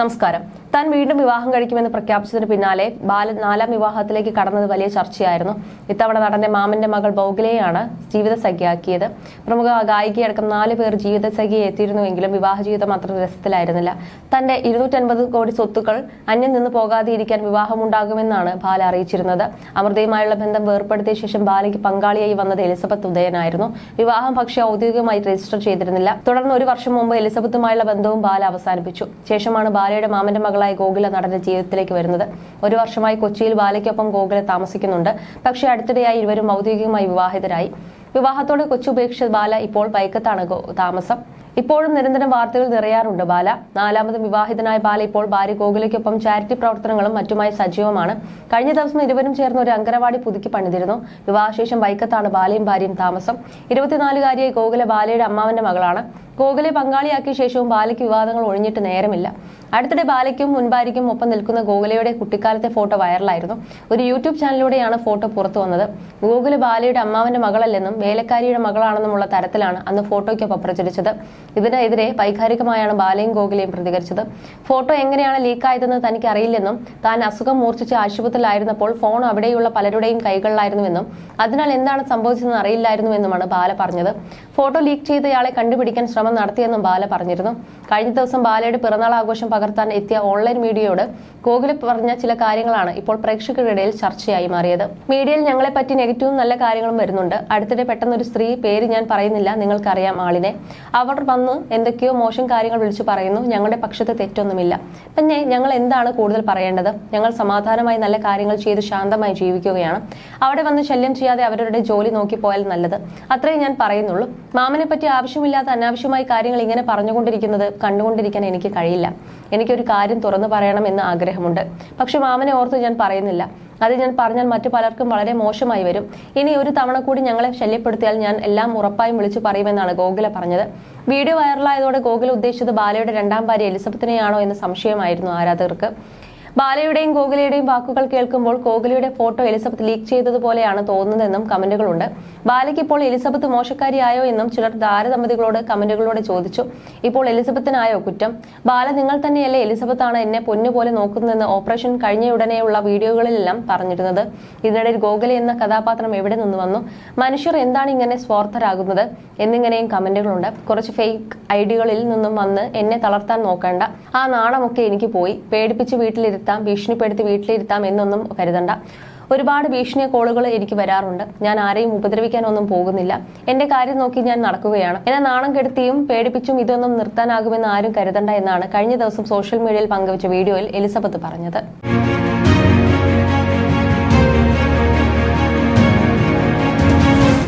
നമസ്കാരം. താൻ വീണ്ടും വിവാഹം കഴിക്കുമെന്ന് പ്രഖ്യാപിച്ചതിന് പിന്നാലെ ബാലൻ നാലാം വിവാഹത്തിലേക്ക് കടന്നത് വലിയ ചർച്ചയായിരുന്നു. ഇത്തവണ നടന്റെ മാമന്റെ മകൾ ബൗഗിലെയാണ് ജീവിതസഖിയാക്കിയത് പ്രമുഖ ഗായികയടക്കം നാല് പേർ ജീവിതസഖിയെ എത്തിയിരുന്നുവെങ്കിലും വിവാഹ ജീവിതം അത്ര രസത്തിലായിരുന്നില്ല. തന്റെ ഇരുന്നൂറ്റൻപത് കോടി സ്വത്തുക്കൾ അന്യം നിന്ന് പോകാതെയിരിക്കാൻ വിവാഹമുണ്ടാകുമെന്നാണ് ബാല അറിയിച്ചിരുന്നത്. അമൃതയുമായുള്ള ബന്ധം വേർപ്പെടുത്തിയ ശേഷം ബാലയ്ക്ക് പങ്കാളിയായി വന്നത് എലിസബത്ത് ഉദയനായിരുന്നു. വിവാഹം പക്ഷേ ഔദ്യോഗികമായി രജിസ്റ്റർ ചെയ്തിരുന്നില്ല. തുടർന്ന് ഒരു വർഷം മുമ്പ് എലിസബത്തുമായുള്ള ബന്ധവും ബാല അവസാനിപ്പിച്ചു. ശേഷമാണ് ബാലയുടെ മാമന്റെ മകളായ ഗോകുല നടന്റെ ജീവിതത്തിലേക്ക് വരുന്നത്. ഒരു വർഷമായി കൊച്ചിയിൽ ബാലയ്ക്കൊപ്പം ഗോകുല താമസിക്കുന്നുണ്ട്. പക്ഷേ അടുത്തിടെയായി ഇരുവരും ഔദ്യോഗികമായി വിവാഹിതരായി. വിവാഹത്തോടെ കൊച്ചുപേക്ഷിച്ച ബാല ഇപ്പോൾ വൈക്കത്താണ് താമസം. ഇപ്പോഴും നിരന്തരം വാർത്തകൾ നിറയാറുണ്ട് ബാല. നാലാമത് വിവാഹിതനായ ബാല ഇപ്പോൾ ഭാര്യ ഗോകുലയ്ക്കൊപ്പം ചാരിറ്റി പ്രവർത്തനങ്ങളും മറ്റുമായി സജീവമാണ്. കഴിഞ്ഞ ദിവസം ഇരുവരും ചേർന്ന് ഒരു അങ്കനവാടി പുതുക്കി പണിതിരുന്നു. വിവാഹശേഷം വൈക്കത്താണ് ബാലയും ഭാര്യയും താമസം. ഇരുപത്തിനാലുകാരിയായ ഗോകുല ബാലയുടെ അമ്മാവന്റെ മകളാണ്. ഗോകുലെ പങ്കാളിയാക്കിയ ശേഷവും ബാലയ്ക്ക് വിവാദങ്ങൾ ഒഴിഞ്ഞിട്ട് നേരമില്ല. അടുത്തിടെ ബാലയ്ക്കും മുൻഭാര്യയ്ക്കും ഒപ്പം നിൽക്കുന്ന ഗോകുലയുടെ കുട്ടിക്കാലത്തെ ഫോട്ടോ വൈറലായിരുന്നു. ഒരു യൂട്യൂബ് ചാനലിലൂടെയാണ് ഫോട്ടോ പുറത്തു വന്നത്. ഗോകുല ബാലയുടെ അമ്മാവന്റെ മകളല്ലെന്നും വേലക്കാരിയുടെ മകളാണെന്നുമുള്ള തരത്തിലാണ് അന്ന് ഫോട്ടോയ്ക്കൊപ്പം പ്രചരിച്ചത്. ഇതിനെതിരെ വൈകാരികമായാണ് ബാലയും ഗോകുലയും പ്രതികരിച്ചത്. ഫോട്ടോ എങ്ങനെയാണ് ലീക്കായതെന്ന് തനിക്ക് അറിയില്ലെന്നും താൻ അസുഖം മൂർച്ഛിച്ച് ആശുപത്രിയിലായിരുന്നപ്പോൾ ഫോൺ അവിടെയുള്ള പലരുടെയും കൈകളിലായിരുന്നുവെന്നും അതിനാൽ എന്താണ് സംഭവിച്ചതെന്ന് അറിയില്ലായിരുന്നുവെന്നുമാണ് ബാല പറഞ്ഞത്. ഫോട്ടോ ലീക്ക് ചെയ്തയാളെ കണ്ടുപിടിക്കാൻ ശ്രമം നടത്തിയെന്നും ബാല പറഞ്ഞിരുന്നു. കഴിഞ്ഞ ദിവസം ബാലയുടെ പിറന്നാൾ ആഘോഷം പകർത്താൻ എത്തിയ ഓൺലൈൻ മീഡിയയോട് ഗോകുല പറഞ്ഞ ചില കാര്യങ്ങളാണ് ഇപ്പോൾ പ്രേക്ഷകരുടെ ചർച്ചയായി മാറിയത്. മീഡിയയിൽ ഞങ്ങളെ പറ്റി നെഗറ്റീവും നല്ല കാര്യങ്ങളും വരുന്നുണ്ട്. അടുത്തിടെ പെട്ടെന്ന് ഒരു സ്ത്രീ പേര് ഞാൻ പറയുന്നില്ല നിങ്ങൾക്കറിയാം ആളിനെ. അവർ വന്ന് എന്തൊക്കെയോ മോശം കാര്യങ്ങൾ വിളിച്ചു പറയുന്നു ഞങ്ങളുടെ പക്ഷത്ത് തെറ്റൊന്നുമില്ല. പിന്നെ ഞങ്ങൾ എന്താണ് കൂടുതൽ പറയേണ്ടത്? ഞങ്ങൾ സമാധാനമായി നല്ല കാര്യങ്ങൾ ചെയ്ത് ശാന്തമായി ജീവിക്കുകയാണ്. അവിടെ വന്ന് ശല്യം ചെയ്യാതെ അവരുടെ ജോലി നോക്കി പോയാൽ നല്ലത്. അത്രയും ഞാൻ പറയുന്നുള്ളൂ. മാമനെ പറ്റി ആവശ്യമില്ലാത്ത അനാവശ്യമായ കാര്യങ്ങൾ ഇങ്ങനെ പറഞ്ഞുകൊണ്ടിരിക്കുന്നത് കണ്ടുകൊണ്ടിരിക്കാൻ എനിക്ക് കഴിയില്ല. എനിക്കൊരു കാര്യം തുറന്നു പറയണം എന്ന് ആഗ്രഹമുണ്ട്. പക്ഷെ മാമനെ ഓർത്ത് ഞാൻ പറയുന്നില്ല. അത് ഞാൻ പറഞ്ഞാൽ മറ്റു പലർക്കും വളരെ മോശമായി വരും. ഇനി ഒരു തവണ കൂടി ഞങ്ങളെ ശല്യപ്പെടുത്തിയാൽ ഞാൻ എല്ലാം ഉറപ്പായും വിളിച്ചു പറയുമെന്നാണ് ഗോകുല പറഞ്ഞത്. വീഡിയോ വൈറലായതോടെ ഗോകുല ഉദ്ദേശിച്ചത് ബാലയുടെ രണ്ടാം ഭാര്യ എലിസബത്തിനെയാണോ എന്ന സംശയമായിരുന്നു ആരാധകർക്ക്. ബാലയുടെയും ഗോകുലയുടെയും വാക്കുകൾ കേൾക്കുമ്പോൾ ഗോകുലയുടെ ഫോട്ടോ എലിസബത്ത് ലീക്ക് ചെയ്തതുപോലെയാണ് തോന്നുന്നതെന്നും കമന്റുകളുണ്ട്. ബാലയ്ക്ക് ഇപ്പോൾ എലിസബത്ത് മോശക്കാരിയായോ എന്നും ചിലർ താരദമ്പതികളോട് കമന്റുകളോട് ചോദിച്ചു. ഇപ്പോൾ എലിസബത്തിനായോ കുറ്റം? ബാല നിങ്ങൾ തന്നെയല്ലേ എലിസബത്താണ് എന്നെ പൊന്നുപോലെ നോക്കുന്നതെന്ന് ഓപ്പറേഷൻ കഴിഞ്ഞ കഴിഞ്ഞയുടനെയുള്ള വീഡിയോകളിലെല്ലാം പറഞ്ഞിരുന്നത്. ഇതിനിടയിൽ ഗോകുല എന്ന കഥാപാത്രം എവിടെ നിന്ന് വന്നു? മനുഷ്യർ എന്താണ് ഇങ്ങനെ സ്വാർത്ഥരാകുന്നത്? എന്നിങ്ങനെയും കമന്റുകളുണ്ട്. കുറച്ച് ഫേക്ക് ഐഡികളിൽ നിന്നും വന്ന് എന്നെ തളർത്താൻ നോക്കേണ്ട. ആ നാണമൊക്കെ എനിക്ക് പോയി. പേടിപ്പിച്ച് വീട്ടിലിരുത്താം ഭീഷണിപ്പെടുത്തി വീട്ടിലിരുത്താം എന്നൊന്നും കരുതണ്ട. ഒരുപാട് ഭീഷണി കോളുകൾ എനിക്ക് വരാറുണ്ട്. ഞാൻ ആരെയും ഉപദ്രവിക്കാനൊന്നും പോകുന്നില്ല. എന്റെ കാര്യം നോക്കി ഞാൻ നടക്കുകയാണ്. എന്നെ നാണം കെടുത്തിയും പേടിപ്പിച്ചും ഇതൊന്നും നിർത്താനാകുമെന്ന് ആരും കരുതണ്ട എന്നാണ് കഴിഞ്ഞ ദിവസം സോഷ്യൽ മീഡിയയിൽ പങ്കുവച്ച വീഡിയോയിൽ എലിസബത്ത് പറഞ്ഞത്.